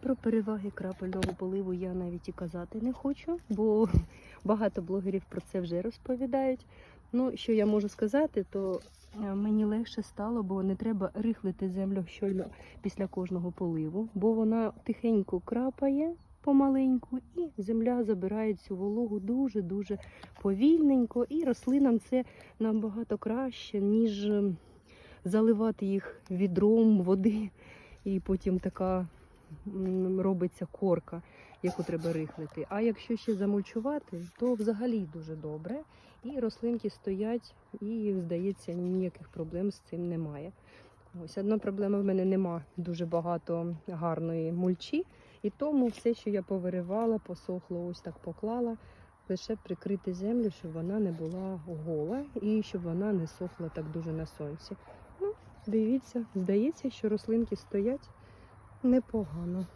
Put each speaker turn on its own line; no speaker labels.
Про переваги крапельного поливу я навіть і казати не хочу, бо багато блогерів про це вже розповідають. Ну, що я можу сказати, то е, мені легше стало, бо не треба рихлити землю щойно після кожного поливу, бо вона тихенько крапає помаленьку, і земля забирає цю вологу дуже-дуже повільненько, і рослинам це набагато краще, ніж ем, заливати їх відром води, і потім така робиться корка, яку треба рихлити. А якщо ще замульчувати, то взагалі дуже добре. І рослинки стоять, і, здається, ніяких проблем з цим немає. Ось одна проблема в мене нема дуже багато гарної мульчі, і тому все, що я повиривала, посохло, ось так поклала, лише прикрити землю, щоб вона не була гола і щоб вона не сохла так дуже на сонці. Ну, дивіться, здається, що рослинки стоять непогано.